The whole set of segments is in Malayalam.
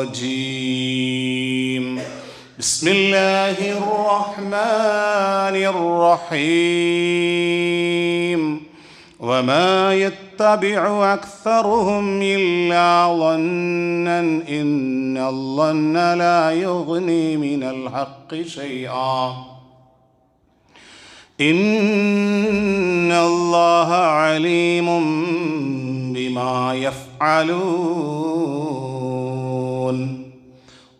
الرجيم. بسم الله الرحمن الرحيم وما يتبع اكثرهم الا ظنا ان الظن لا يغني من الحق شيئا. ان الله عليم بما يفعلون.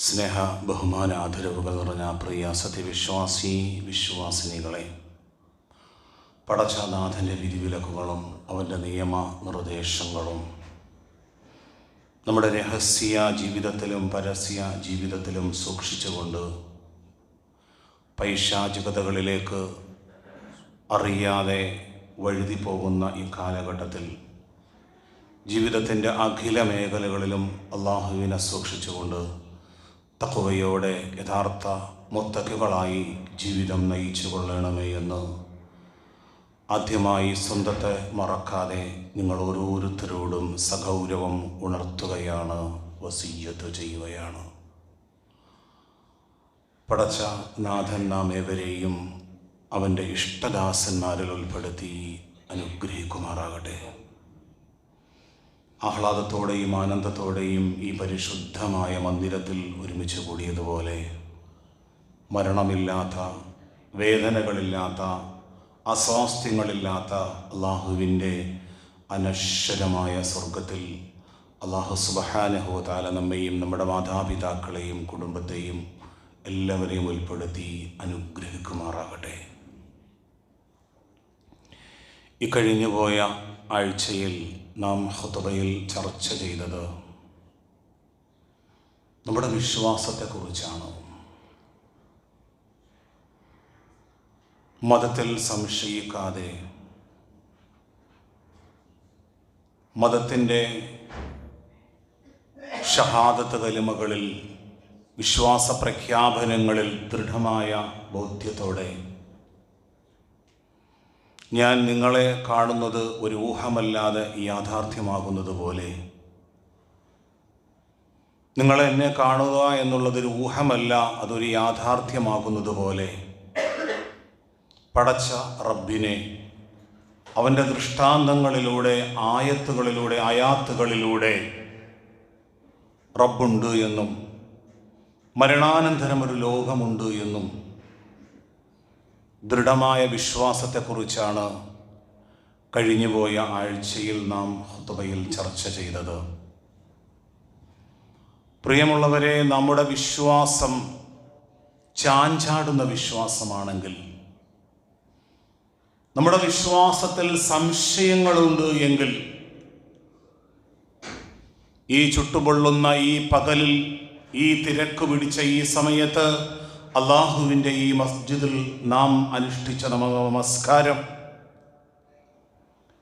സ്നേഹ ബഹുമാന ആദരവുകൾ നിറഞ്ഞ പ്രിയ സത്യവിശ്വാസി വിശ്വാസിനികളെ പടച്ചനാഥന്റെ വിധിവിലക്കുകളും അവന്റെ നിയമ നിർദ്ദേശങ്ങളും നമ്മുടെ രഹസ്യ ജീവിതത്തിലും പരസ്യ ജീവിതത്തിലും സൂക്ഷിച്ചുകൊണ്ട് പൈശാചികതകളിലേക്ക് അറിയാതെ വഴുതി പോകുന്ന ഈ കാലഘട്ടത്തിൽ ജീവിതത്തിന്റെ അഖില മേഖലകളിലും അള്ളാഹുവിനെ സൂക്ഷിച്ചുകൊണ്ട് തക്കവയോടെ യഥാർത്ഥ മുത്തക്കുകളായി ജീവിതം നയിച്ചു കൊള്ളണമേ എന്ന്. ആദ്യമായി സ്വന്തത്തെ മറക്കാതെ നിങ്ങൾ ഓരോരുത്തരോടും സഗൗരവം ഉണർത്തുകയാണ് വസീയത്ത് ചെയ്യുകയാണ്. പടച്ച നാഥൻ നാം ഏവരെയും അവന്റെ ഇഷ്ടദാസന്മാരിൽ ഉൾപ്പെടുത്തി അനുഗ്രഹിക്കുമാറാകട്ടെ. ആഹ്ലാദത്തോടെയും ആനന്ദത്തോടെയും ഈ പരിശുദ്ധമായ മന്ദിരത്തിൽ ഒരുമിച്ച് കൂടിയതുപോലെ മരണമില്ലാത്ത വേദനകളില്ലാത്ത അസ്വാസ്ഥ്യങ്ങളില്ലാത്ത അള്ളാഹുവിന്റെ അനശ്വരമായ സ്വർഗത്തിൽ അള്ളാഹു സുബഹാനഹോതാല നമ്മെയും നമ്മുടെ മാതാപിതാക്കളെയും കുടുംബത്തെയും എല്ലാവരെയും ഉൾപ്പെടുത്തി അനുഗ്രഹിക്കുമാറാകട്ടെ. ഇക്കഴിഞ്ഞു പോയ ആഴ്ചയിൽ നാം ഹുതബയിൽ ചർച്ച ചെയ്തത് നമ്മുടെ വിശ്വാസത്തെക്കുറിച്ചാണ്. മതത്തിൽ സംശയിക്കാതെ മതത്തിന്റെ ഷഹാദത്ത് കലിമകളിൽ വിശ്വാസ പ്രഖ്യാപനങ്ങളിൽ ദൃഢമായ ബോധ്യത്തോടെ ഞാൻ നിങ്ങളെ കാണുന്നത് ഒരു ഊഹമല്ലാതെ യാഥാർത്ഥ്യമാകുന്നത് പോലെ. നിങ്ങൾ എന്നെ കാണുക എന്നുള്ളതൊരു ഊഹമല്ല അതൊരു യാഥാർത്ഥ്യമാകുന്നത് പോലെ. പടച്ച റബ്ബിനെ അവന്റെ ദൃഷ്ടാന്തങ്ങളിലൂടെ ആയത്തുകളിലൂടെ ആയാത്തുകളിലൂടെ റബ്ബുണ്ട് എന്നും മരണാനന്തരം ഒരു ലോകമുണ്ട് എന്നും ദൃഢമായ വിശ്വാസത്തെക്കുറിച്ചാണ് കഴിഞ്ഞുപോയ ആഴ്ചയിൽ നാം ഹുത്തുബയിൽ ചർച്ച ചെയ്തത്. പ്രിയമുള്ളവരെ നമ്മുടെ വിശ്വാസം ചാഞ്ചാടുന്ന വിശ്വാസമാണെങ്കിൽ നമ്മുടെ വിശ്വാസത്തിൽ സംശയങ്ങളുണ്ട് എങ്കിൽ ഈ ചുട്ടുപൊള്ളുന്ന ഈ പകലിൽ ഈ തിരക്ക് പിടിച്ച ഈ സമയത്ത് അള്ളാഹുവിന്റെ ഈ മസ്ജിദിൽ നാം അനുഷ്ഠിച്ച നമസ്കാരം.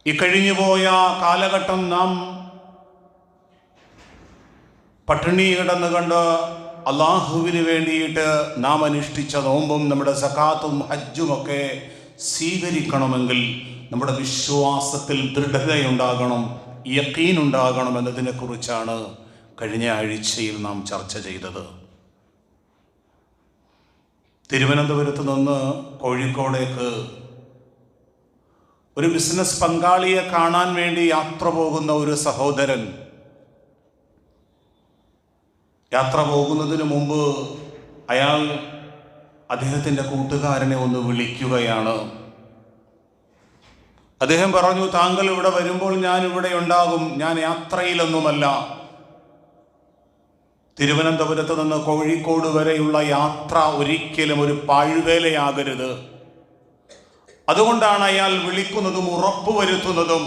ഈ കഴിഞ്ഞുപോയ കാലഘട്ടം നാം പട്ടിണി കിടന്ന് കണ്ട് അള്ളാഹുവിന് വേണ്ടിയിട്ട് നാം അനുഷ്ഠിച്ച നോമ്പും നമ്മുടെ സക്കാത്തും ഹജ്ജുമൊക്കെ സ്വീകരിക്കണമെങ്കിൽ നമ്മുടെ വിശ്വാസത്തിൽ ദൃഢതയുണ്ടാകണം യക്കീനുണ്ടാകണം എന്നതിനെക്കുറിച്ചാണ് കഴിഞ്ഞ ആഴ്ചയിൽ നാം ചർച്ച ചെയ്തത്. തിരുവനന്തപുരത്ത് നിന്ന് കോഴിക്കോടേക്ക് ഒരു ബിസിനസ് പങ്കാളിയെ കാണാൻ വേണ്ടി യാത്ര പോകുന്ന ഒരു സഹോദരൻ. യാത്ര പോകുന്നതിന് മുമ്പ് അയാൾ അദ്ദേഹത്തിന്റെ കൂട്ടുകാരനെ ഒന്ന് വിളിക്കുകയാണ്. അദ്ദേഹം പറഞ്ഞു താങ്കൾ ഇവിടെ വരുമ്പോൾ ഞാൻ ഇവിടെ ഉണ്ടാകും. ഞാൻ യാത്രയിലൊന്നുമല്ല. തിരുവനന്തപുരത്ത് നിന്ന് കോഴിക്കോട് വരെയുള്ള യാത്ര ഒരിക്കലും ഒരു പാഴ്വേലയാകരുത്. അതുകൊണ്ടാണ് അയാൾ വിളിക്കുന്നതും ഉറപ്പുവരുത്തുന്നതും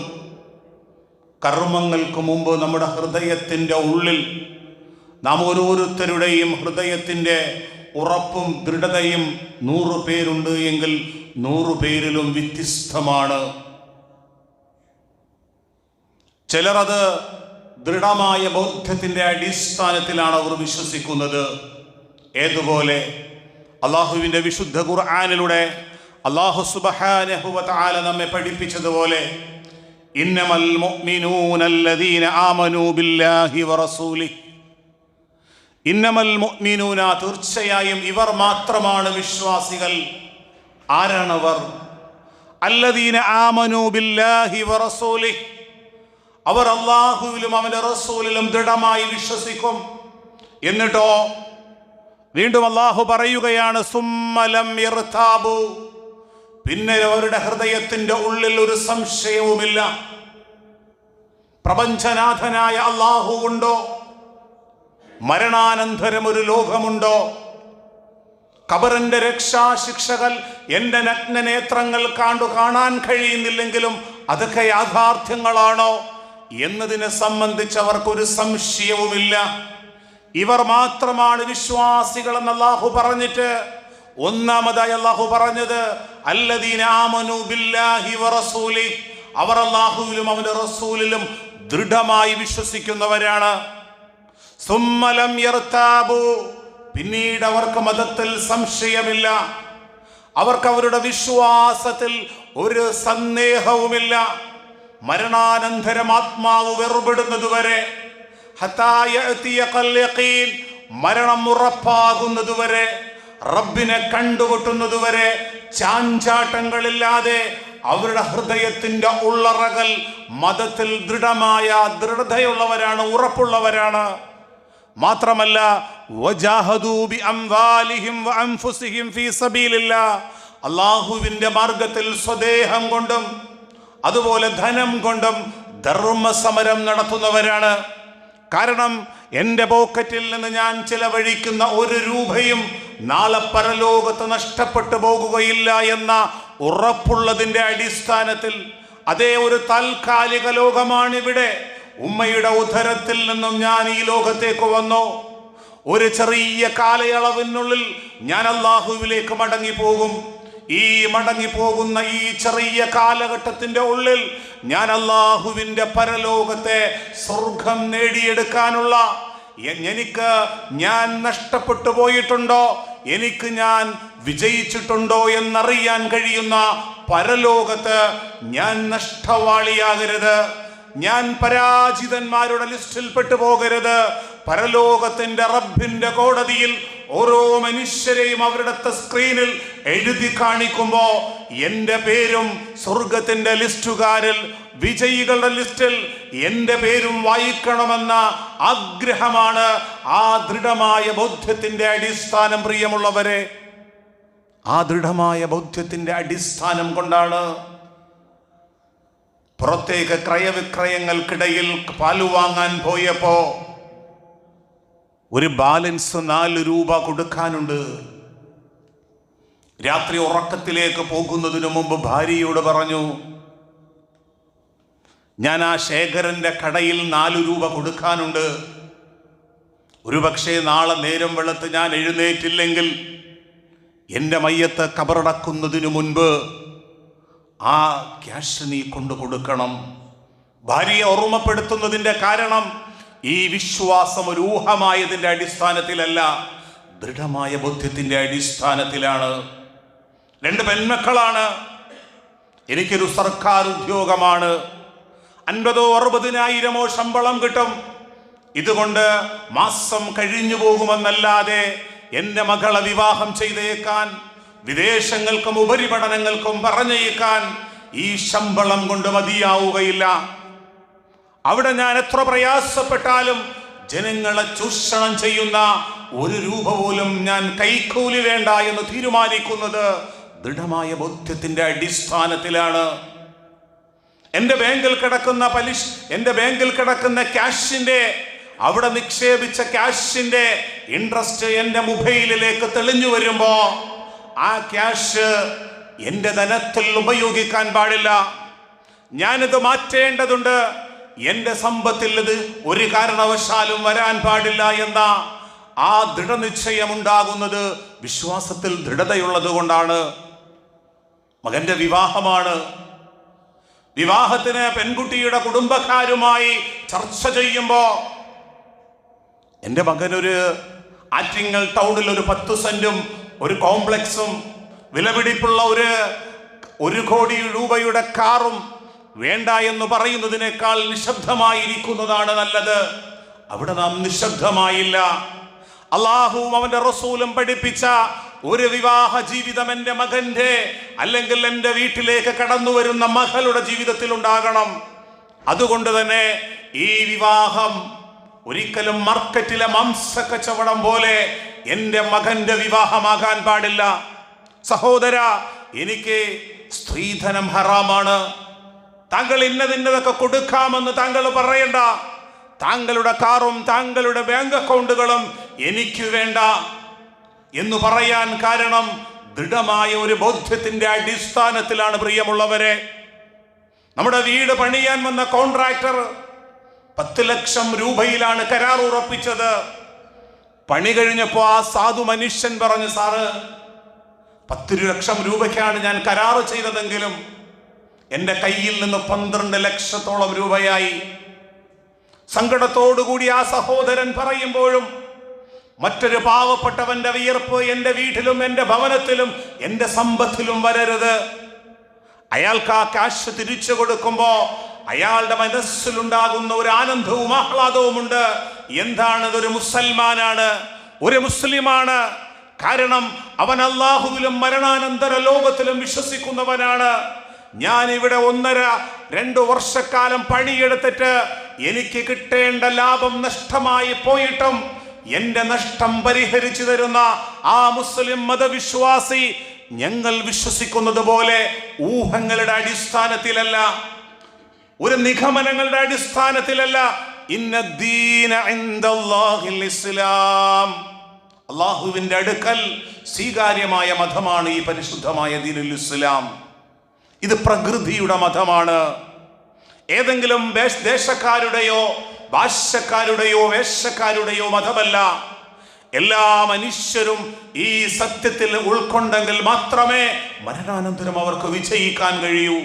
കർമ്മങ്ങൾക്ക് മുമ്പ് നമ്മുടെ ഹൃദയത്തിന്റെ ഉള്ളിൽ നാം ഓരോരുത്തരുടെയും ഹൃദയത്തിന്റെ ഉറപ്പും ദൃഢതയും നൂറു പേരുണ്ട് എങ്കിൽ നൂറു പേരിലും വ്യത്യസ്തമാണ്. ചിലരത് ദൃഢമായ ബോധ്യത്തിന്റെ അടിസ്ഥാനത്തിലാണ് അവർ വിശ്വസിക്കുന്നത്. ഏതുപോലെ? അള്ളാഹുവിന്റെ വിശുദ്ധ ഖുർആാനിലൂടെ അള്ളാഹു സുബഹാനഹുവല നമ്മെ പഠിപ്പിച്ചതുപോലെ മുഅ്മിനൂനല്ലദീന ആമനൂ ബില്ലാഹി വറസൂലി തീർച്ചയായും ഇവർ മാത്രമാണ് വിശ്വാസികൾ. ആരാണവർ? അല്ലദീന ആമനൂ ബില്ലാഹി വറസൂലിഹി അവർ അള്ളാഹുവിലും അവന്റെ റസൂലിലും ദൃഢമായി വിശ്വസിക്കും. എന്നിട്ടോ വീണ്ടും അള്ളാഹു പറയുകയാണ് സുമ്മലം ഇർതാബു. പിന്നെ അവരുടെ ഹൃദയത്തിന്റെ ഉള്ളിൽ ഒരു സംശയവുമില്ല. പ്രപഞ്ചനാഥനായ അള്ളാഹു ഉണ്ടോ? മരണാനന്തരം ഒരു ലോകമുണ്ടോ? കബറിന്റെ രക്ഷാശിക്ഷകൾ എന്റെ നഗ്നനേത്രങ്ങൾ കാണ്ടു കാണാൻ കഴിയുന്നില്ലെങ്കിലും അതൊക്കെ യാഥാർത്ഥ്യങ്ങളാണോ? എന്നതിനെ സംബന്ധിച്ച് അവർക്കൊരു സംശയവുമില്ല. ഇവർ മാത്രമാണ് വിശ്വാസികൾ എന്ന് അള്ളാഹു പറഞ്ഞിട്ട് ഒന്നാമതായി അള്ളാഹു പറഞ്ഞത് അവർ അള്ളാഹുവിലും അവന്റെ റസൂലിലും ദൃഢമായി വിശ്വസിക്കുന്നവരാണ്. സുമ്മലം പിന്നീട് അവർക്ക് മതത്തിൽ സംശയമില്ല. അവർക്ക് അവരുടെ വിശ്വാസത്തിൽ ഒരു സന്ദേഹവുമില്ല. മരണാനന്തരം ആത്മാവ് വെറുപെടുന്നതുവരെ വരെ മരണം ഉറപ്പാകുന്നത് ഉറപ്പാകുന്നതുവരെ റബ്ബിനെ കണ്ടുമുട്ടുന്നതുവരെ ചാഞ്ചാട്ടങ്ങളില്ലാതെ അവരുടെ ഹൃദയത്തിന്റെ ഉള്ളറകൾ മതത്തിൽ ദൃഢമായ ദൃഢതയുള്ളവരാണ് ഉറപ്പുള്ളവരാണ്. മാത്രമല്ല അള്ളാഹുവിന്റെ മാർഗത്തിൽ സ്വദേഹം കൊണ്ടും അതുപോലെ ധനം കൊണ്ടും ധർമ്മസമരം നടത്തുന്നവരാണ്. കാരണം എന്റെ പോക്കറ്റിൽ നിന്ന് ഞാൻ ചിലവഴിക്കുന്ന ഒരു രൂപയും നാളെ പരലോകത്ത് നഷ്ടപ്പെട്ടു പോകുകയില്ല എന്ന ഉറപ്പുള്ളതിന്റെ അടിസ്ഥാനത്തിൽ അതേ ഒരു താൽക്കാലിക ലോകമാണിവിടെ. ഉമ്മയുടെ ഉദരത്തിൽ നിന്നും ഞാൻ ഈ ലോകത്തേക്ക് വന്നു. ഒരു ചെറിയ കാലയളവിനുള്ളിൽ ഞാൻ അള്ളാഹുവിലേക്ക് മടങ്ങി പോകും ഈ മടങ്ങി പോകുന്ന ഈ ചെറിയ കാലഘട്ടത്തിന്റെ ഉള്ളിൽ ഞാൻ അള്ളാഹുവിന്റെ പരലോകത്തെ സ്വർഗം നേടിയെടുക്കാനുള്ള എനിക്ക് ഞാൻ നഷ്ടപ്പെട്ടു പോയിട്ടുണ്ടോ? എനിക്ക് ഞാൻ വിജയിച്ചിട്ടുണ്ടോ എന്നറിയാൻ കഴിയുന്ന പരലോകത്ത് ഞാൻ നഷ്ടവാളിയാകരുത്. ഞാൻ പരാജിതന്മാരുടെ ലിസ്റ്റിൽ പെട്ടു പോകരുത്. പരലോകത്തിന്റെ റബ്ബിന്റെ കോടതിയിൽ ഓരോ മനുഷ്യരെയും അവരുടെ സ്ക്രീനിൽ എഴുതി കാണിക്കുമ്പോ എന്റെ പേരും സ്വർഗത്തിന്റെ ലിസ്റ്റുകാരിൽ വിജയികളുടെ ലിസ്റ്റിൽ എന്റെ പേരും വായിക്കണമെന്ന ആഗ്രഹമാണ് ആ ദൃഢമായ ബോധ്യത്തിന്റെ അടിസ്ഥാനം പ്രിയമുള്ളവരെ. ആ ദൃഢമായ ബോധ്യത്തിന്റെ അടിസ്ഥാനം കൊണ്ടാണ് പുറത്തേക്ക് ക്രയവിക്രയങ്ങൾക്കിടയിൽ പാലു വാങ്ങാൻ പോയപ്പോ ഒരു ബാലൻസ് നാല് രൂപ കൊടുക്കാനുണ്ട്. രാത്രി ഉറക്കത്തിലേക്ക് പോകുന്നതിനു മുമ്പ് ഭാര്യയോട് പറഞ്ഞു ഞാൻ ആ ശേഖരന്റെ കടയിൽ നാല് രൂപ കൊടുക്കാനുണ്ട്. ഒരുപക്ഷെ നാളെ നേരം വെളുത്ത് ഞാൻ എഴുന്നേറ്റില്ലെങ്കിൽ എന്റെ മയ്യത്ത് കബറടക്കുന്നതിനു മുൻപ് ആ ക്യാഷ് നീ കൊണ്ടു കൊടുക്കണം ഭാര്യയെ ഓർമ്മപ്പെടുത്തുന്നതിന്റെ കാരണം ഈ വിശ്വാസം ഒരു ഊഹമായതിന്റെ അടിസ്ഥാനത്തിലല്ല ദൃഢമായ ബോധ്യത്തിന്റെ അടിസ്ഥാനത്തിലാണ്. രണ്ട് പെൺമക്കളാണ്. എനിക്കൊരു സർക്കാർ ഉദ്യോഗമാണ്. അൻപതോ അറുപതിനായിരമോ ശമ്പളം കിട്ടും. ഇതുകൊണ്ട് മാസം കഴിഞ്ഞു പോകുമെന്നല്ലാതെ എന്റെ മകളെ വിവാഹം ചെയ്തേക്കാൻ വിദേശങ്ങൾക്കും ഉപരിപഠനങ്ങൾക്കും പറഞ്ഞേക്കാൻ ഈ ശമ്പളം കൊണ്ട് മതിയാവുകയില്ല. അവിടെ ഞാൻ എത്ര പ്രയാസപ്പെട്ടാലും ജനങ്ങളെ ചൂഷണം ചെയ്യുന്ന ഒരു രൂപ പോലും ഞാൻ കൈക്കൂലി വേണ്ട എന്ന് തീരുമാനിക്കുന്നത് ദൃഢമായ ബോധ്യത്തിന്റെ അടിസ്ഥാനത്തിലാണ്. എന്റെ ബാങ്കിൽ കിടക്കുന്ന പലിശ എന്റെ ബാങ്കിൽ കിടക്കുന്ന ക്യാഷിന്റെ അവിടെ നിക്ഷേപിച്ച ക്യാഷിന്റെ ഇൻട്രസ്റ്റ് എന്റെ മൊബൈലിലേക്ക് തെളിഞ്ഞു വരുമ്പോൾ ആ ക്യാഷ് എന്റെ ധനത്തിൽ ഉപയോഗിക്കാൻ പാടില്ല. ഞാനിത് മാറ്റേണ്ടതുണ്ട്. എന്റെ സമ്പത്തിൽ ഒരു കാരണവശാലും വരാൻ പാടില്ല എന്ന ആ ദൃഢനിശ്ചയം ഉണ്ടാകുന്നത് വിശ്വാസത്തിൽ ദൃഢതയുള്ളത് കൊണ്ടാണ്. മകന്റെ വിവാഹമാണ്. വിവാഹത്തിന് പെൺകുട്ടിയുടെ കുടുംബക്കാരുമായി ചർച്ച ചെയ്യുമ്പോൾ എന്റെ മകനൊരു ആറ്റിങ്ങൽ ടൗണിൽ ഒരു പത്ത് സെന്റും ഒരു കോംപ്ലക്സും വിലപിടിപ്പുള്ള ഒരു ഒരു കോടി രൂപയുടെ കാറും വേണ്ട എന്ന് പറയുന്നതിനേക്കാൾ നിശബ്ദമായിരിക്കുന്നതാണ് നല്ലത്. അവിടെ നാം നിശബ്ദമായില്ല. അള്ളാഹുവും അവന്റെ റസൂലും പഠിപ്പിച്ച ഒരു വിവാഹ ജീവിതം എന്റെ മകന്റെ അല്ലെങ്കിൽ എന്റെ വീട്ടിലേക്ക് കടന്നു വരുന്ന മകളുടെ ജീവിതത്തിൽ ഉണ്ടാകണം. അതുകൊണ്ട് തന്നെ ഈ വിവാഹം ഒരിക്കലും മാർക്കറ്റിലെ മാംസ കച്ചവടം പോലെ എന്റെ മകന്റെ വിവാഹമാകാൻ പാടില്ല. സഹോദര എനിക്ക് സ്ത്രീധനം ഹറാമാണ്. താങ്കൾ ഇന്നതിന്നതൊക്കെ കൊടുക്കാമെന്ന് താങ്കൾ പറയണ്ട. താങ്കളുടെ കാറും താങ്കളുടെ ബാങ്ക് അക്കൗണ്ടുകളും എനിക്ക് വേണ്ട എന്ന് പറയാൻ കാരണം ദൃഢമായ ഒരു ബോധ്യത്തിന്റെ അടിസ്ഥാനത്തിലാണ് പ്രിയമുള്ളവരെ. നമ്മുടെ വീട് പണിയാൻ വന്ന കോൺട്രാക്ടർ പത്ത് ലക്ഷം രൂപയിലാണ് കരാർ ഉറപ്പിച്ചത്. പണി കഴിഞ്ഞപ്പോൾ ആ സാധു മനുഷ്യൻ പറഞ്ഞു സാറ് പത്ത് ലക്ഷം രൂപയ്ക്കാണ് ഞാൻ കരാർ ചെയ്തതെങ്കിലും എന്റെ കയ്യിൽ നിന്ന് പന്ത്രണ്ട് ലക്ഷത്തോളം രൂപയായി. സങ്കടത്തോടുകൂടി ആ സഹോദരൻ പറയുമ്പോഴും മറ്റൊരു പാവപ്പെട്ടവന്റെ വിയർപ്പ് എന്റെ വീട്ടിലും എന്റെ ഭവനത്തിലും എന്റെ സമ്പത്തിലും വരരുത്. അയാൾക്ക് ആ കാശ് തിരിച്ചു കൊടുക്കുമ്പോ അയാളുടെ മനസ്സിലുണ്ടാകുന്ന ഒരു ആനന്ദവും ആഹ്ലാദവുമുണ്ട്. എന്താണ് ഒരു മുസൽമാനാണ്? ഒരു മുസ്ലിമാണ്. കാരണം അവൻ അള്ളാഹുവിലും മരണാനന്തര ലോകത്തിലും വിശ്വസിക്കുന്നവനാണ്. ഞാൻ ഇവിടെ ഒന്നര രണ്ടു വർഷക്കാലം പണിയെടുത്തിട്ട് എനിക്ക് കിട്ടേണ്ട ലാഭം നഷ്ടമായി പോയിട്ടും എന്റെ നഷ്ടം പരിഹരിച്ചു തരുന്ന ആ മുസ്ലിം മതവിശ്വാസി ഞങ്ങൾ വിശ്വസിക്കുന്നത് പോലെ ഊഹങ്ങളുടെ അടിസ്ഥാനത്തിലല്ല ഒരു നിഗമനങ്ങളുടെ അടിസ്ഥാനത്തിലല്ല. അള്ളാഹുവിന്റെ അടുക്കൽ സ്വീകാര്യമായ മതമാണ് ഈ പരിശുദ്ധമായ ദീനുൽ ഇസ്ലാം. ഇത് പ്രകൃതിയുടെ മതമാണ്. ഏതെങ്കിലും ദേശ- ദേശക്കാരുടെയോ ഭാഷക്കാരുടെയോ വേഷക്കാരുടെയോ മതമല്ല. എല്ലാ മനുഷ്യരും ഈ സത്യത്തിൽ ഉൾക്കൊണ്ടെങ്കിൽ മാത്രമേ മരണാനന്തരം അവർക്ക് വിജയിക്കാൻ കഴിയൂ.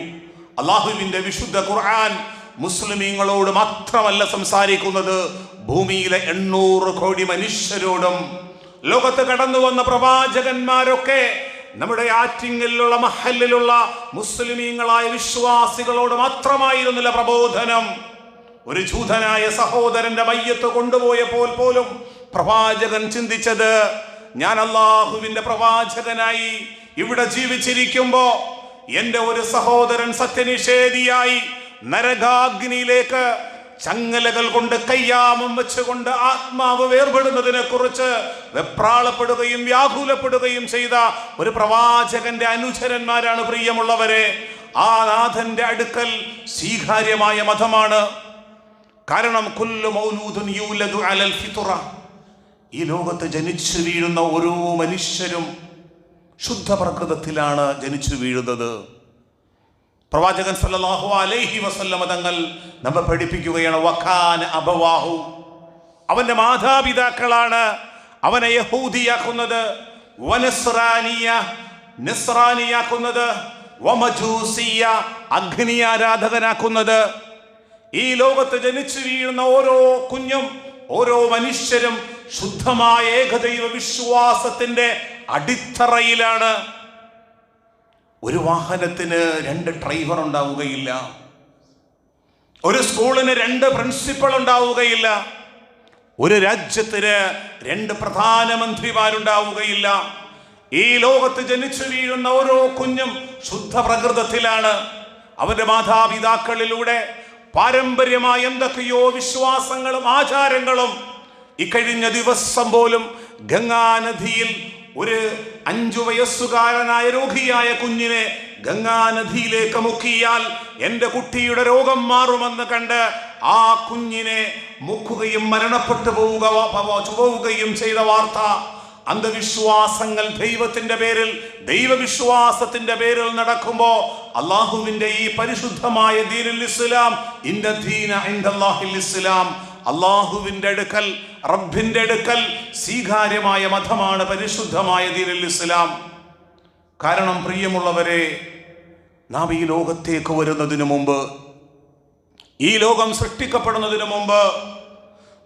അള്ളാഹുവിന്റെ വിശുദ്ധ ഖുർആൻ മുസ്ലിമീങ്ങളോട് മാത്രമല്ല സംസാരിക്കുന്നത്. ഭൂമിയിലെ എണ്ണൂറ് കോടി മനുഷ്യരോടും. ലോകത്ത് കടന്നു വന്ന പ്രവാചകന്മാരൊക്കെ നമ്മുടെ ആറ്റിങ്ങലിലുള്ള മഹലിലുള്ള മുസ്ലിമീങ്ങളായ വിശ്വാസികളോട് മാത്രമായിരുന്നില്ല പ്രബോധനം. ഒരു ജൂതനായ സഹോദരന്റെ മയ്യത്ത് കൊണ്ടുപോയപ്പോൾ പോലും പ്രവാചകൻ ചിന്തിച്ചത് ഞാൻ അള്ളാഹുവിന്റെ പ്രവാചകനായി ഇവിടെ ജീവിച്ചിരിക്കുമ്പോ എന്റെ ഒരു സഹോദരൻ സത്യനിഷേധിയായി നരകാഗ്നിയിലേക്ക് ചങ്ങലകൾ കൊണ്ട് കയ്യാമം വെച്ചുകൊണ്ട് ആത്മാവ് വേർപെടുന്നതിനെ കുറിച്ച് വെപ്രാളപ്പെടുകയും വ്യാകുലപ്പെടുകയും ചെയ്ത ഒരു പ്രവാചകന്റെ അനുചരന്മാരാണ് പ്രിയമുള്ളവരെ. ആ നാഥന്റെ അടുക്കൽ സ്വീകാര്യമായ മതമാണ്. കാരണം കുല്ലു മൗലൂദുൻ യൂലദു അലൽ ഈ ലോകത്ത് ജനിച്ചു വീഴുന്ന ഓരോ മനുഷ്യരും ശുദ്ധ പ്രകൃതത്തിലാണ് ജനിച്ചു വീഴുന്നത്. പ്രവാചകൻ സല്ലാഹു അലൈഹി വസല്ലമ തങ്ങൾ നമ്മെ പഠിപ്പിക്കുകയാണ് വഖാൻ അബവാഹു. അവന്റെ മാതാപിതാക്കളാണ് അവനെ യഹൂദിയാക്കുന്നത് നസ്രാനിയാക്കുന്നത് അഗ്നി ആരാധകനാക്കുന്നത് ഈ ലോകത്ത് ജനിച്ചു വീഴുന്ന ഓരോ കുഞ്ഞും ഓരോ മനുഷ്യരും ശുദ്ധമായ ഏകദൈവ വിശ്വാസത്തിന്റെ അടിത്തറയിലാണ്. ഒരു വാഹനത്തിന് രണ്ട് ഡ്രൈവർ ഉണ്ടാവുകയില്ല. ഒരു സ്കൂളിന് രണ്ട് പ്രിൻസിപ്പൾ ഉണ്ടാവുകയില്ല. ഒരു രാജ്യത്തിന് രണ്ട് പ്രധാനമന്ത്രിമാരുണ്ടാവുകയില്ല. ഈ ലോകത്ത് ജനിച്ചു വീഴുന്ന ഓരോ കുഞ്ഞും ശുദ്ധ പ്രകൃതത്തിലാണ് അവന്റെ മാതാപിതാക്കളിലൂടെ പാരമ്പര്യമായ എന്തൊക്കെയോ വിശ്വാസങ്ങളും ആചാരങ്ങളും ഇക്കഴിഞ്ഞ ദിവസം പോലും ഗംഗാനദിയിൽ ഒരു അഞ്ചു വയസ്സുകാരനായ രോഗിയായ കുഞ്ഞിനെ ഗംഗാനദിയിലേക്ക് മുക്കിയാൽ എന്റെ കുട്ടിയുടെ രോഗം മാറുമെന്ന് കണ്ട് ആ കുഞ്ഞിനെ മുക്കുകയും മരണപ്പെട്ടു പോവുക പോവുകയും ചെയ്ത വാർത്ത അന്ധവിശ്വാസങ്ങൾ ദൈവത്തിന്റെ പേരിൽ ദൈവവിശ്വാസത്തിന്റെ പേരിൽ നടക്കുമ്പോൾ അള്ളാഹുവിന്റെ ഈ പരിശുദ്ധമായ ദീനുൽ ഇസ്ലാം ഇന്ന ദീന ഇസ്ലാം അള്ളാഹുവിന്റെ അടുക്കൽ റബ്ബിന്റെ അടുക്കൽ സ്വീകാര്യമായ മതമാണ് പരിശുദ്ധമായ ദീനുൽ ഇസ്ലാം. കാരണം പ്രിയമുള്ളവരെ നാം ഈ ലോകത്തേക്ക് വരുന്നതിന് മുമ്പ് ഈ ലോകം സൃഷ്ടിക്കപ്പെടുന്നതിന് മുമ്പ്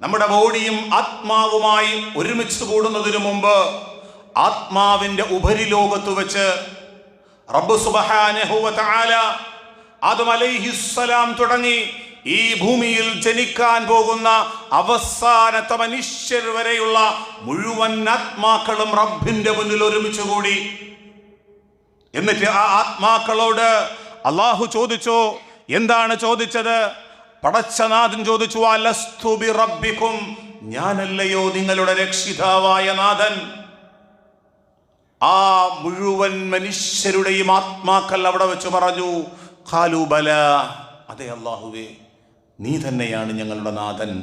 നമ്മുടെ ബോഡിയും ആത്മാവുമായി ഒരുമിച്ച് കൂടുന്നതിന് മുമ്പ് ആത്മാവിന്റെ ഉപരിലോകത്ത് വെച്ച് റബ്ബ് സുബ്ഹാനഹു വ തആല ആദം അലൈഹിസ്സലാം തുടങ്ങി ഈ ഭൂമിയിൽ ജനിക്കാൻ പോകുന്ന അവസാനത്തെ മനുഷ്യർ വരെയുള്ള മുഴുവൻ ആത്മാക്കളും റബ്ബിന്റെ മുന്നിൽ ഒരുമിച്ച് കൂടി. എന്നിട്ട് ആ ആത്മാക്കളോട് അള്ളാഹു ചോദിച്ചു എന്താണ് ചോദിച്ചത്? പടച്ചനാഥൻ ചോദിച്ചു അലസ്തുബി റബ്ബിക്കും ഞാനല്ലയോ നിങ്ങളുടെ രക്ഷിതാവായ നാഥൻ? ആ മുഴുവൻ മനുഷ്യരുടെയും ആത്മാക്കൾ അവിടെ വെച്ച് പറഞ്ഞു ഖാലു ബല അതെ അള്ളാഹുവേ നീ തന്നെയാണ് ഞങ്ങളുടെ നാഥൻ.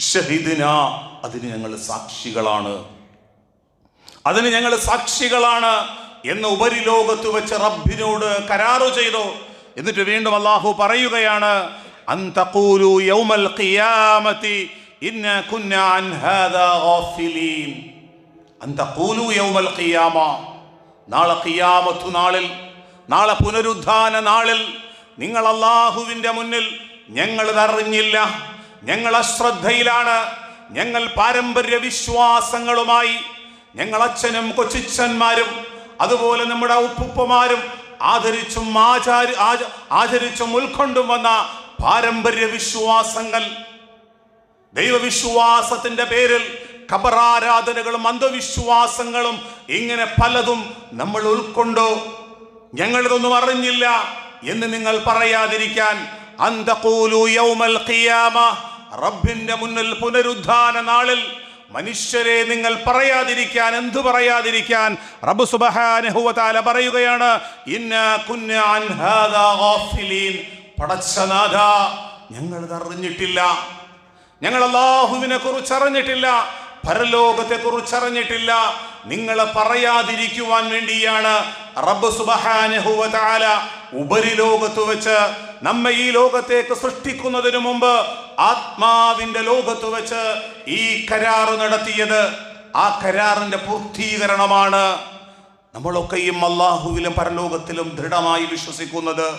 ഷഹിദിന അതിന് ഞങ്ങൾ സാക്ഷികളാണ്. അതിന് ഞങ്ങൾ സാക്ഷികളാണ് എന്ന് ഉപരിലോകത്ത് വെച്ച് റബ്ബിനോട് കരാറു ചെയ്തു. എന്നിട്ട് വീണ്ടും അള്ളാഹു പറയുകയാണ് നാളെ നാളിൽ നാളെ പുനരുദ്ധാന നാളിൽ നിങ്ങൾ അള്ളാഹുവിന്റെ മുന്നിൽ ഞങ്ങൾ അറിഞ്ഞില്ല ഞങ്ങൾ അശ്രദ്ധയിലാണ് ഞങ്ങൾ പാരമ്പര്യ വിശ്വാസങ്ങളുമായി. ഞങ്ങൾ അച്ഛനും കൊച്ചിച്ചന്മാരും അതുപോലെ നമ്മുടെ ഉപ്പുപ്പമാരും ആദരിച്ചും ആചാരി ആച- ആചരിച്ചും ഉൾക്കൊണ്ടും വന്ന പാരമ്പര്യ വിശ്വാസങ്ങൾ. ദൈവവിശ്വാസത്തിന്റെ പേരിൽ ഖബറാരാധനകളും അന്ധവിശ്വാസങ്ങളും ഇങ്ങനെ പലതും നമ്മൾ ഉൾക്കൊണ്ടു. ഞങ്ങളിതൊന്നും അറിഞ്ഞില്ല എന്ന് നിങ്ങൾ പറയാതിരിക്കാൻ റബ്ബിന്റെ മുന്നിൽ പുനരുദ്ധാന നാളിൽ മനുഷ്യരെ നിങ്ങൾ പറയാതിരിക്കാൻ എന്തു പറയാതിരിക്കാൻ? റബ്ബ് സുബ്ഹാനഹു വ തആല പറയുകയാണ് ഇന്ന കുന്ന പടച്ചനാഥ ഞങ്ങൾ അറിഞ്ഞിട്ടില്ല ഞങ്ങൾ അള്ളാഹുവിനെ കുറിച്ച് അറിഞ്ഞിട്ടില്ല പരലോകത്തെ കുറിച്ച് അറിഞ്ഞിട്ടില്ല നിങ്ങളെ പറയാതിരിക്കുവാൻ വേണ്ടിയാണ് റബ്ബ് സുബ്ഹാനഹു വ തആല ഉപരിലോകത്ത് വെച്ച് നമ്മെ ഈ ലോകത്തേക്ക് സൃഷ്ടിക്കുന്നതിനു മുമ്പ് ആത്മാവിന്റെ ലോകത്ത് വെച്ച് ഈ കരാറ് നടത്തിയത് ആ കരാറിന്റെ പൂർത്തീകരണമാണ് നമ്മളൊക്കെയും അള്ളാഹുവിലും പരലോകത്തിലും ദൃഢമായി വിശ്വസിക്കുന്നത്.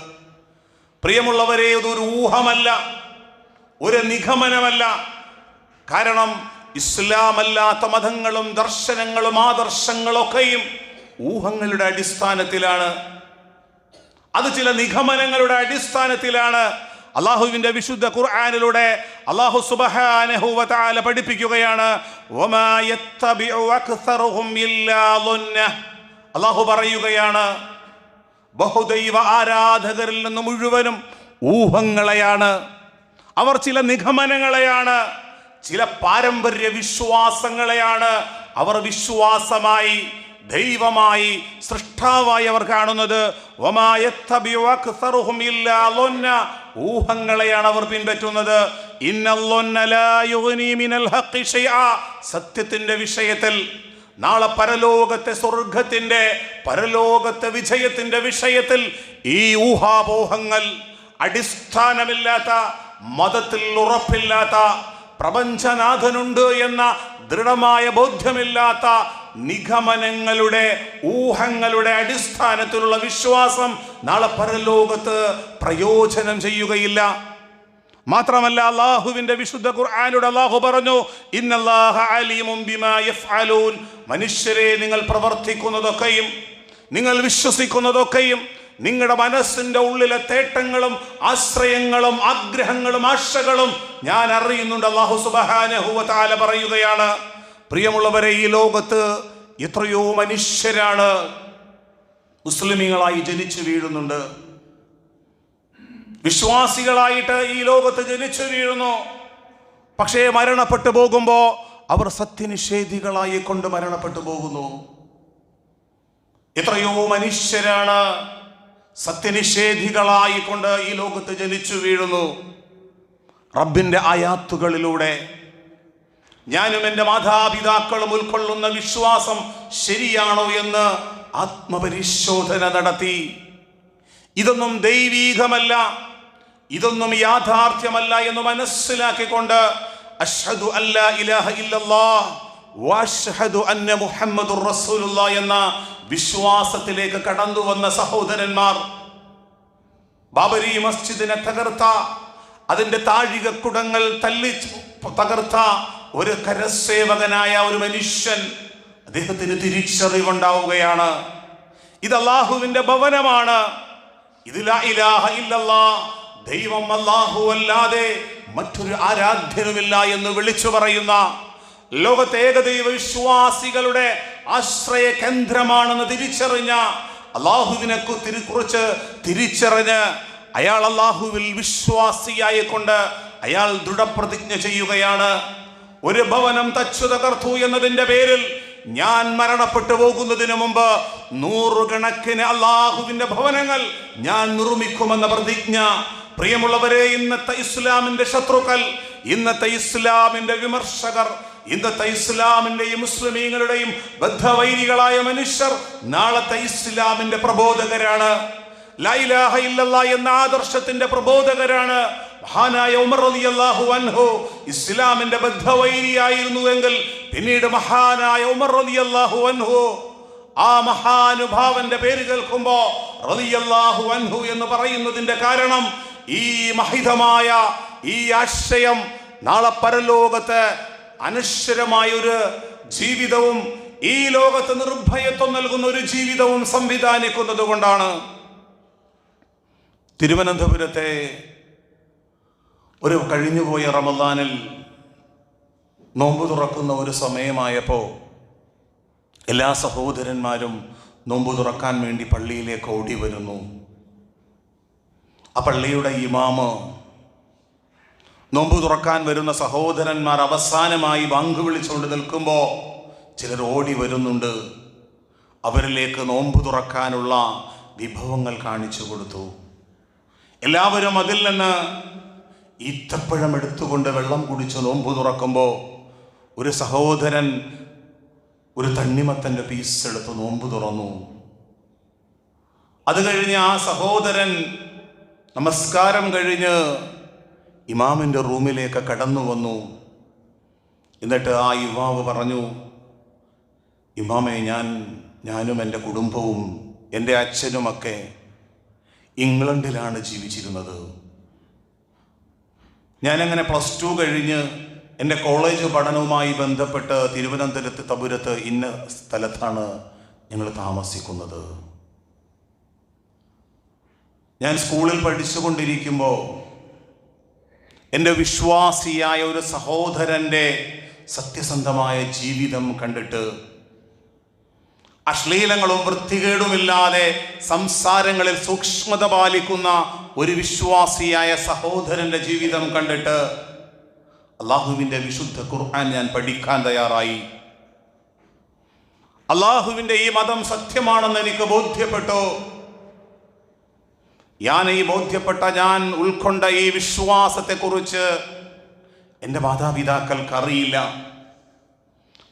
പ്രിയമുള്ളവരെ ഇതൊരു ഊഹമല്ല ഒരു നിഗമനമല്ല. കാരണം ഇസ്ലാമല്ലാത്ത മതങ്ങളും ദർശനങ്ങളും ആദർശങ്ങളൊക്കെയും ഊഹങ്ങളുടെ അടിസ്ഥാനത്തിലാണ് അത് ചില നിഗമനങ്ങളുടെ അടിസ്ഥാനത്തിലാണ് അള്ളാഹുവിന്റെ വിശുദ്ധ ഖുർആാനിലൂടെ അള്ളാഹു സുബ്ഹാനഹു വ തആല പഠിപ്പിക്കുകയാണ് അള്ളാഹു പറയുകയാണ് ബഹുദൈവ ആരാധകരിൽ നിന്ന് മുഴുവനും ഊഹങ്ങളെയാണ് അവർ ചില നിഗമനങ്ങളെയാണ് ചില പാരമ്പര്യ വിശ്വാസങ്ങളെയാണ് അവർ വിശ്വാസമായി ദൈവമായി സൃഷ്ടാവായി അവർ കാണുന്നത്. ഊഹങ്ങളെയാണ് അവർ പിൻപറ്റുന്നത്. സത്യത്തിന്റെ വിഷയത്തിൽ നാളെ പരലോകത്തെ സ്വർഗത്തിന്റെ പരലോകത്തെ വിജയത്തിന്റെ വിഷയത്തിൽ ഈ ഊഹാപോഹങ്ങൾ അടിസ്ഥാനമില്ലാത്ത മതത്തിൽ ഉറപ്പില്ലാത്ത പ്രപഞ്ചനാഥനുണ്ട് എന്ന ദൃഢമായ ബോധ്യമില്ലാത്ത നിഗമനങ്ങളുടെ ഊഹങ്ങളുടെ അടിസ്ഥാനത്തിലുള്ള വിശ്വാസം നാളെ പരലോകത്ത് പ്രയോജനം ചെയ്യുകയില്ല. മാത്രമല്ല അള്ളാഹുവിന്റെ വിശുദ്ധ ഖുർആാനോട് അള്ളാഹു പറഞ്ഞു ഇന്നല്ലാഹ മനുഷ്യരെ നിങ്ങൾ പ്രവർത്തിക്കുന്നതൊക്കെയും നിങ്ങൾ വിശ്വസിക്കുന്നതൊക്കെയും നിങ്ങളുടെ മനസ്സിന്റെ ഉള്ളിലെ തേട്ടങ്ങളും ആശ്രയങ്ങളും ആഗ്രഹങ്ങളും ആശകളും ഞാൻ അറിയുന്നുണ്ട്. അള്ളാഹു സുബ്ഹാനഹു വ തആല പറയുകയാണ് പ്രിയമുള്ളവരെ ഈ ലോകത്ത് എത്രയോ മനുഷ്യരാണ് മുസ്ലിമീങ്ങളായി ജനിച്ചു വീഴുന്നുണ്ട്. വിശ്വാസികളായിട്ട് ഈ ലോകത്ത് ജനിച്ചു വീഴുന്നു. പക്ഷേ മരണപ്പെട്ടു പോകുമ്പോൾ അവർ സത്യനിഷേധികളായി കൊണ്ട് മരണപ്പെട്ടു പോകുന്നു. എത്രയോ മനുഷ്യരാണ് സത്യനിഷേധികളായിക്കൊണ്ട് ഈ ലോകത്ത് ജനിച്ചു വീഴുന്നു. റബ്ബിന്റെ ആയാത്തുകളിലൂടെ ഞാനും എന്റെ മാതാപിതാക്കളും ഉൾക്കൊള്ളുന്ന വിശ്വാസം ശരിയാണോ എന്ന് ആത്മപരിശോധന നടത്തി. ഇതൊന്നും ദൈവീകമല്ല ഇതൊന്നും യാഥാർത്ഥ്യമല്ല എന്ന് മനസ്സിലാക്കിക്കൊണ്ട് അഷ്ഹദു അല്ല ഇലാഹ ഇല്ലല്ലാഹ് വഅഷ്ഹദു അന്ന മുഹമ്മദുർ റസൂലുള്ള എന്ന വിശ്വാസത്തിലേക്ക് കടന്നു വന്ന സഹോദരന്മാർ ബാബരി മസ്ജിദിനെ തകർത്ത അതിന്റെ താഴികക്കുടങ്ങൾ തല്ലി തകർത്ത ഒരു കരസേവകനായ ഒരു മനുഷ്യൻ അദ്ദേഹത്തിന് തിരിച്ചറിവുണ്ടാവുകയാണ്. ഇത് അള്ളാഹുവിന്റെ ഭവനമാണ്. ദൈവം അല്ലാഹു അല്ലാതെ മറ്റൊരു ആരാധ്യനുമില്ല എന്ന് വിളിച്ചു പറയുന്ന ലോകത്തെ ഏകദൈവ വിശ്വാസികളുടെ ആശ്രയ കേന്ദ്രമാണെന്ന് തിരിച്ചറിഞ്ഞ അള്ളാഹുവിനെ കുറിച്ച് തിരിച്ചറിഞ്ഞ് അയാൾ അള്ളാഹുവിൽ വിശ്വാസിയായിക്കൊണ്ട് അയാൾ ദൃഢപ്രതിജ്ഞ ചെയ്യുകയാണ്. ഒരു ഭവനം തച്ചു തകർത്തു എന്നതിന്റെ പേരിൽ ഞാൻ മരണപ്പെട്ടു പോകുന്നതിന് മുമ്പ് നൂറുകണക്കിന് അള്ളാഹുവിന്റെ ഭവനങ്ങൾ ഞാൻ നിർമ്മിക്കുമെന്ന പ്രതിജ്ഞ. പ്രിയമുള്ളവരെ ഇന്നത്തെ ഇസ്ലാമിന്റെ ശത്രുക്കൾ ഇന്നത്തെ ഇസ്ലാമിന്റെ വിമർശകർ ഇന്നത്തെ ഇസ്ലാമിന്റെയും മുസ്ലിമീങ്ങളുടെയും ബദ്ധവൈരികളായ മനുഷ്യർ നാളത്തെ ഇസ്ലാമിന്റെ പ്രബോധകരാണ്. ലൈലാഹ ഇല്ലല്ല എന്ന ആദർശത്തിന്റെ പ്രബോധകരാണ്. മഹാനായ ഉമർ റളിയല്ലാഹു അൻഹു ഇസ്ലാമിന്റെ ബദ്ധവൈരിയായിരുന്നുവെങ്കിൽ പിന്നീട് മഹാനായ ഉമർ റളിയല്ലാഹു അൻഹു ആ മഹാനുഭാവന്റെ പേര് കേൾക്കുമ്പോ റളിയല്ലാഹു അൻഹു എന്ന് പറയുന്നതിന്റെ കാരണം ഈ മഹിതമായ ഈ ആശയം നാളെ പരലോകത്ത് അനശ്വരമായ ഒരു ജീവിതവും ഈ ലോകത്ത് നിർഭയത്വം നൽകുന്ന ഒരു ജീവിതവും സംവിധാനിക്കുന്നത് കൊണ്ടാണ് തിരുവനന്തപുരത്തെ ഒരു കഴിഞ്ഞുപോയ റമദാനിൽ നോമ്പ് തുറക്കുന്ന ഒരു സമയമായപ്പോൾ എല്ലാ സഹോദരന്മാരും നോമ്പ് തുറക്കാൻ വേണ്ടി പള്ളിയിലേക്ക് ഓടി വരുന്നു. ആ പള്ളിയുടെ ഇമാമ് നോമ്പ് തുറക്കാൻ വരുന്ന സഹോദരന്മാർ അവസാനമായി ബാങ്ക് വിളിച്ചുകൊണ്ട് നിൽക്കുമ്പോൾ ചിലർ ഓടി വരുന്നുണ്ട്. അവരിലേക്ക് നോമ്പ് തുറക്കാനുള്ള വിഭവങ്ങൾ കാണിച്ചു കൊടുത്തു. എല്ലാവരും അതിൽ നിന്ന് ഈത്തപ്പഴം എടുത്തുകൊണ്ട് വെള്ളം കുടിച്ച് നോമ്പ് തുറക്കുമ്പോൾ ഒരു സഹോദരൻ ഒരു തണ്ണിമത്തന്റെ പീസ് എടുത്ത് നോമ്പ് തുറന്നു. അത് കഴിഞ്ഞ് ആ സഹോദരൻ നമസ്കാരം കഴിഞ്ഞ് ഇമാമിന്റെ റൂമിലേക്ക് കടന്നു വന്നു. എന്നിട്ട് ആ യുവാവ് പറഞ്ഞു ഇമാമെ ഞാൻ ഞാനും എന്റെ കുടുംബവും എന്റെ അച്ഛനുമൊക്കെ ഇംഗ്ലണ്ടിലാണ് ജീവിച്ചിരുന്നത്. ഞാനങ്ങനെ പ്ലസ് ടു കഴിഞ്ഞ് എന്റെ കോളേജ് പഠനവുമായി ബന്ധപ്പെട്ട് തിരുവനന്തപുരത്ത് തപുരത്ത് ഇന്ന സ്ഥലത്താണ് ഞങ്ങൾ താമസിക്കുന്നത്. ഞാൻ സ്കൂളിൽ പഠിച്ചുകൊണ്ടിരിക്കുമ്പോൾ എന്റെ വിശ്വാസിയായ ഒരു സഹോദരന്റെ സത്യസന്ധമായ ജീവിതം കണ്ടിട്ട് അശ്ലീലങ്ങളും വൃത്തികേടുമില്ലാതെ സംസാരങ്ങളിൽ സൂക്ഷ്മത പാലിക്കുന്ന ഒരു വിശ്വാസിയായ സഹോദരന്റെ ജീവിതം കണ്ടിട്ട് അള്ളാഹുവിന്റെ വിശുദ്ധ ഖുർആൻ ഞാൻ പഠിക്കാൻ തയ്യാറായി. അള്ളാഹുവിന്റെ ഈ മതം സത്യമാണെന്ന് എനിക്ക് ബോധ്യപ്പെട്ടു. ഞാൻ ഈ ബോധ്യപ്പെട്ട ഞാൻ ഉൾക്കൊണ്ട ഈ വിശ്വാസത്തെക്കുറിച്ച് എന്റെ മാതാപിതാക്കൾക്ക് അറിയില്ല.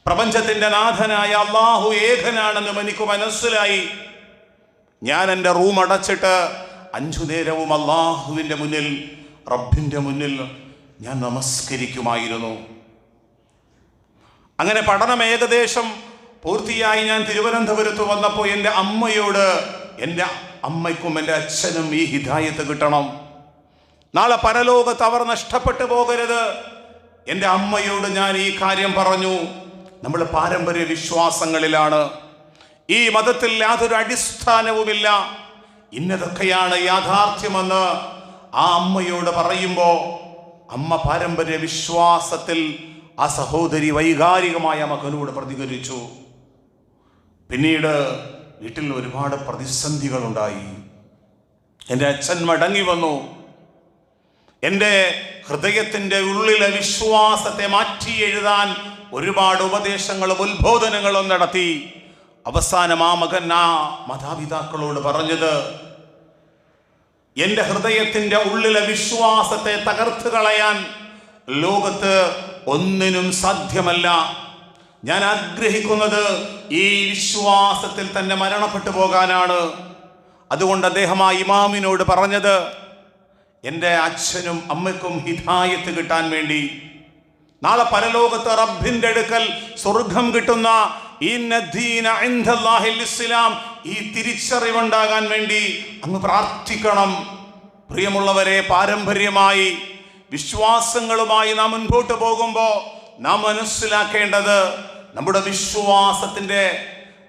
പ്രപഞ്ചത്തിന്റെ നാഥനായ അള്ളാഹു ഏകനാണെന്നും എനിക്ക് മനസ്സിലായി. ഞാൻ എന്റെ റൂം അടച്ചിട്ട് അഞ്ചു നേരവും അള്ളാഹുവിന്റെ മുന്നിൽ റബ്ബിന്റെ മുന്നിൽ ഞാൻ നമസ്കരിക്കുമായിരുന്നു. അങ്ങനെ പഠനം ഏകദേശം പൂർത്തിയായി. ഞാൻ തിരുവനന്തപുരത്ത് വന്നപ്പോൾ എന്റെ അമ്മയോട് എന്റെ അമ്മയ്ക്കും എന്റെ അച്ഛനും ഈ ഹിതായത്ത് കിട്ടണം. നാളെ പരലോകത്ത് അവർ നഷ്ടപ്പെട്ടു പോകരുത്. എന്റെ അമ്മയോട് ഞാൻ ഈ കാര്യം പറഞ്ഞു. നമ്മൾ പാരമ്പര്യ വിശ്വാസങ്ങളിലാണ്. ഈ മതത്തിൽ യാതൊരു അടിസ്ഥാനവുമില്ല. ഇന്നതൊക്കെയാണ് യാഥാർത്ഥ്യമെന്ന് ആ അമ്മയോട് പറയുമ്പോൾ അമ്മ പാരമ്പര്യ വിശ്വാസത്തിൽ ആ സഹോദരി വൈകാരികമായ മകനോട് പ്രതികരിച്ചു. പിന്നീട് വീട്ടിൽ ഒരുപാട് പ്രതിസന്ധികളുണ്ടായി. എന്റെ അച്ഛൻ മടങ്ങി വന്നു. എന്റെ ഹൃദയത്തിന്റെ ഉള്ളിലെ വിശ്വാസത്തെ മാറ്റി എഴുതാൻ ഒരുപാട് ഉപദേശങ്ങളും ഉത്ബോധനങ്ങളും നടത്തി. അവസാനം ആ മകൻ ആ മാതാപിതാക്കളോട് പറഞ്ഞത് എന്റെ ഹൃദയത്തിന്റെ ഉള്ളിലെ വിശ്വാസത്തെ തകർത്ത് കളയാൻ ലോകത്ത് ഒന്നിനും സാധ്യമല്ല. ഞാൻ ആഗ്രഹിക്കുന്നത് ഈ വിശ്വാസത്തിൽ തന്നെ മരണപ്പെട്ടു പോകാനാണ്. അതുകൊണ്ട് അദ്ദേഹം ആ ഇമാമിനോട് പറഞ്ഞത് എന്റെ അച്ഛനും അമ്മയ്ക്കും ഹിതായത്ത് കിട്ടാൻ വേണ്ടി നാളെ പരലോകത്ത് റബ്ബിന്റെ അടുക്കൽ സ്വർഗം കിട്ടുന്ന ഇസ്ലാം ഈ തിരിച്ചറിവുണ്ടാകാൻ വേണ്ടി അങ്ങ് പ്രാർത്ഥിക്കണം. പ്രിയമുള്ളവരെ പാരമ്പര്യമായി വിശ്വാസങ്ങളുമായി നാം മുൻപോട്ട് പോകുമ്പോൾ നാം മനസ്സിലാക്കേണ്ടത് നമ്മുടെ വിശ്വാസത്തിന്റെ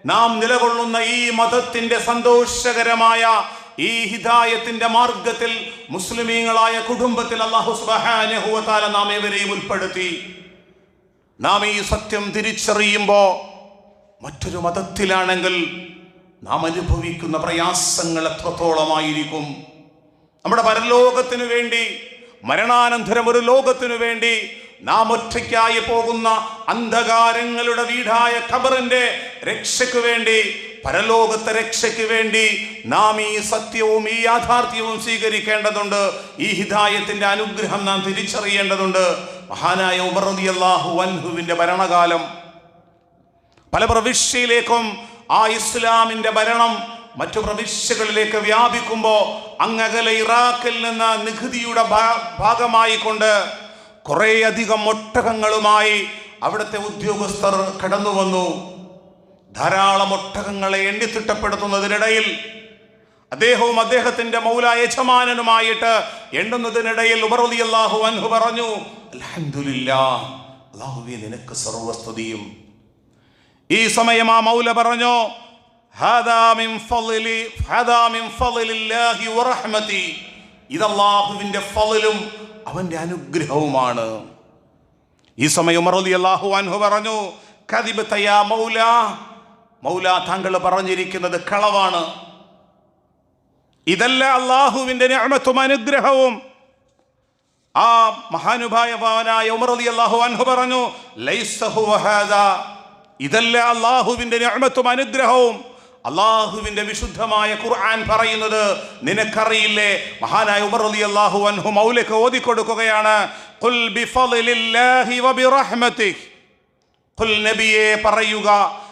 നാം നിലകൊള്ളുന്ന ഈ മതത്തിന്റെ സന്തോഷകരമായ ഈ ഹിദായത്തിന്റെ മാർഗത്തിൽ മുസ്ലിമീങ്ങളായ കുടുംബത്തിൽ അള്ളാഹു സുബ്ഹാനഹു വ തആല നാം ഏവരെയും ഉൾപ്പെടുത്തി. നാം ഈ സത്യം തിരിച്ചറിയുമ്പോൾ മറ്റൊരു മതത്തിലാണെങ്കിൽ നാം അനുഭവിക്കുന്ന പ്രയാസങ്ങൾ എത്രത്തോളമായിരിക്കും? നമ്മുടെ പരലോകത്തിനു വേണ്ടി മരണാനന്തരം ഒരു ലോകത്തിനു വേണ്ടി നാം ഒറ്റയ്ക്കായി പോകുന്ന അന്ധകാരങ്ങളുടെ വീടായ ഖബറിന്റെ രക്ഷയ്ക്ക് വേണ്ടി പരലോകത്തെ രക്ഷയ്ക്ക് വേണ്ടി നാം ഈ സത്യവും ഈ യാഥാർത്ഥ്യവും സ്വീകരിക്കേണ്ടതുണ്ട്. ഈ ഹിതായത്തിന്റെ അനുഗ്രഹം നാം തിരിച്ചറിയേണ്ടതുണ്ട്. മഹാനായ ഉമർ അള്ളാഹു അൻഹുവിന്റെ ഭരണകാലം. പല പ്രവിശ്യയിലേക്കും ആ ഇസ്ലാമിന്റെ ഭരണം മറ്റു പ്രവിശ്യകളിലേക്ക് വ്യാപിക്കുമ്പോൾ അങ്ങകലെ ഇറാഖിൽ നിന്ന് നികുതിയുടെ ഭാഗമായി ഭാഗമായിക്കൊണ്ട് കുറേയധികം ഒട്ടകങ്ങളുമായി അവിടുത്തെ ഉദ്യോഗസ്ഥർ കടന്നു വന്നു ധാരാളം ഒട്ടകങ്ങളെ എണ്ണിത്തിട്ടപ്പെടുത്തുന്നതിനിടയിൽ അദ്ദേഹവും അദ്ദേഹത്തിന്റെ മൗല യജമാനനുമായിട്ട് എണ്ണുന്നതിനിടയിൽ ഉമറുദി അള്ളാഹു അൻഹു പറഞ്ഞു അൽഹംദുലില്ലാ അള്ളാഹുവേ നിനക്ക് സർവസ്തുതിയും ഈ സമയം ആ മൗല പറഞ്ഞു "ഹാദാ മിൻ ഫളിലി ഹാദാ മിൻ ഫളിലില്ലാഹി വറഹ്മതി." ഇത് അള്ളാഹുവിന്റെ ഫളിലും അവന്റെ അനുഗ്രഹവുമാണ് ഈ സമയം ഉമർ റളിയല്ലാഹു അൻഹു പറഞ്ഞു കതിബ് തയാ മൗല മൗല താങ്കൾ പറഞ്ഞിരിക്കുന്നത് കളവാണ്. ഇതല്ല അള്ളാഹുവിന്റെ ഞാമത്വം അനുഗ്രഹവും. ആ മഹാനുഭാവനായ ഉമർ അലി അള്ളാഹു അൻഹു പറഞ്ഞു. ഇതല്ല അള്ളാഹുവിന്റെ ഞാമത്വം അനുഗ്രഹവും. അള്ളാഹുവിന്റെ വിശുദ്ധമായ ഖുർആൻ പറയുന്നത് നിനക്കറിയില്ലേ? മഹാനായ ഉമർ അലി അള്ളാഹു അൻഹു മൗലക്ക് ഓതിക്കൊടുക്കുകയാണ് പറയുക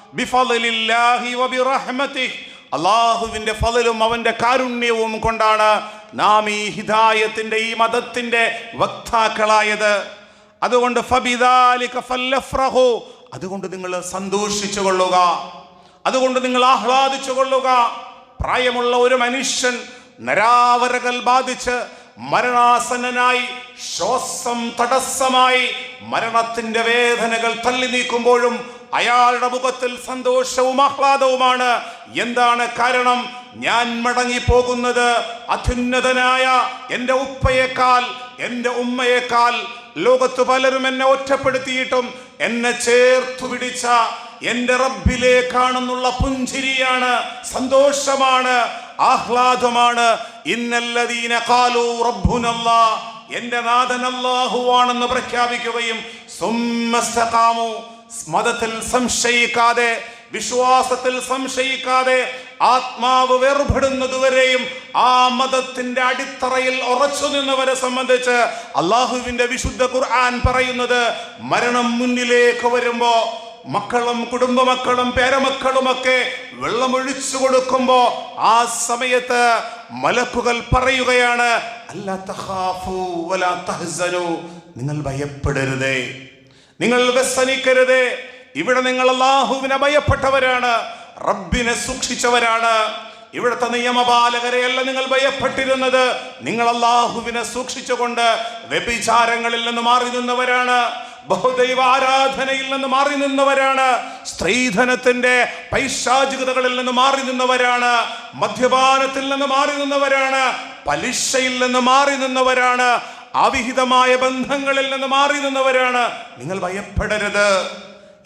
അള്ളാഹുവിന്റെ ഫലലും അവന്റെ കാരുണ്യവും കൊണ്ടാണ് നാം ഈ ഹിദായത്തിന്റെ ഈ മതത്തിന്റെ വക്താക്കളായത്. അതുകൊണ്ട് അതുകൊണ്ട് നിങ്ങൾ സന്തോഷിച്ചു കൊള്ളുക. അതുകൊണ്ട് നിങ്ങൾ ആഹ്ലാദിച്ചു കൊള്ളുക. പ്രായമുള്ള ഒരു മനുഷ്യൻ നരാവരകൾ ബാധിച്ച് മരണാസന്നനായി ശ്വാസം തടസ്സമായി മരണത്തിന്റെ വേദനകൾ തള്ളി നീക്കുമ്പോഴും അയാളുടെ മുഖത്തിൽ സന്തോഷവും ആഹ്ലാദവുമാണ്. എന്താണ് കാരണം? ഞാൻ മടങ്ങി പോകുന്നത് അത്യുന്നതനായ എന്റെ ഉപ്പയേക്കാൾ എന്റെ ഉമ്മയേക്കാൾ. ലോകത്ത് പലരും എന്നെ ഒറ്റപ്പെടുത്തിയിട്ടും എന്നെ ചേർത്തു പിടിച്ച എന്റെ റബ്ബിലേക്കാണെന്നുള്ള പുഞ്ചിരിയാണ് സന്തോഷമാണ് ആഹ്ലാദമാണ്. ഇന്നല്ലദീന കാലു റബ്ബുനല്ല എന്റെ നാഥൻ പ്രഖ്യാപിക്കുകയും മതത്തിൽ സംശയിക്കാതെ വിശ്വാസത്തിൽ സംശയിക്കാതെ ആത്മാവ് വേർപെടുന്നതുവരെയും ആ മതത്തിന്റെ അടിത്തറയിൽ ഉറച്ചു നിന്നവരെ സംബന്ധിച്ച് അള്ളാഹുവിന്റെ വിശുദ്ധ ഖുർആൻ പറയുന്നത് മരണം മുന്നിലേക്ക് വരുമ്പോ മക്കളും കുടുംബമക്കളും പേരമക്കളുമൊക്കെ വെള്ളമൊഴിച്ചു കൊടുക്കുമ്പോ ആ സമയത്ത് മലക്കുകൾ പറയുകയാണ് അല്ല തഹാഫു വലാ തഹ്സനൂ." നിങ്ങൾ ഭയപ്പെടരുതേ നിങ്ങൾ വ്യസനിക്കരുത്. ഇവിടെ നിങ്ങൾ അള്ളാഹുവിനെ ഭയപ്പെട്ടവരാണ്. റബ്ബിനെ സൂക്ഷിച്ചവരാണ്. ഇവിടുത്തെ നിയമപാലകരെയല്ല നിങ്ങൾ ഭയപ്പെട്ടിരുന്നത്. നിങ്ങൾ അള്ളാഹുവിനെ സൂക്ഷിച്ചുകൊണ്ട് വ്യഭിചാരങ്ങളിൽ നിന്ന് മാറി നിന്നവരാണ്. ബഹുദൈവ ആരാധനയിൽ നിന്ന് മാറി നിന്നവരാണ്. സ്ത്രീധനത്തിന്റെ പൈശാചികതകളിൽ നിന്ന് മാറി നിന്നവരാണ്. മദ്യപാനത്തിൽ നിന്ന് മാറി നിന്നവരാണ്. പലിശയിൽ നിന്ന് മാറി നിന്നവരാണ്. അവിഹിതമായ ബന്ധങ്ങളിൽ നിന്ന് മാറി നിന്നവരാണ്. നിങ്ങൾ ഭയപ്പെടരുത്.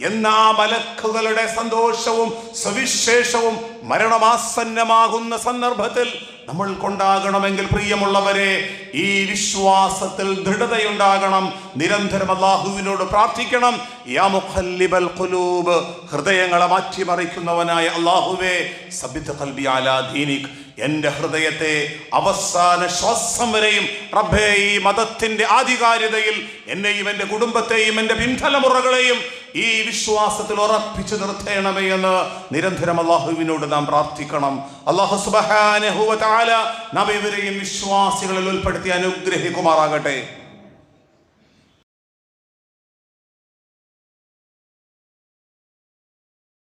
എന്നാ മലക്കുകളുടെ സന്തോഷവും സവിശേഷവും മരണമാസന്നമാകുന്ന സന്ദർഭത്തിൽ നമ്മൾ കൊണ്ടാകണമെങ്കിൽ പ്രിയമുള്ളവരെ ഈ വിശ്വാസത്തിൽ ദൃഢതയുണ്ടാകണം. നിരന്തരം അള്ളാഹുവിനോട് പ്രാർത്ഥിക്കണം. യാ മുഖല്ലിബൽ ഖുലൂബ് ഹൃദയങ്ങളെ മാറ്റിമറിക്കുന്നവനായ അള്ളാഹുവേ അലാ ദീനിക്. എന്റെ ഹൃദയത്തെ അവസാന ശ്വാസം വരെയും റബ്ബേ ഈ മതത്തിന്റെ ആധികാരികതയിൽ എന്നെയും എന്റെ കുടുംബത്തെയും എന്റെ പിൻതലമുറകളെയും ഈ വിശ്വാസത്തിൽ ഉറപ്പിച്ചു നിർത്തേണമേ എന്ന് നിരന്തരം അള്ളാഹുവിനോട് നാം പ്രാർത്ഥിക്കണം. അള്ളാഹു സുബ്ഹാനഹു വ തആല നാം വിശ്വാസികളിൽ ഉൾപ്പെടുത്തി അനുഗ്രഹിക്കുമാറാകട്ടെ.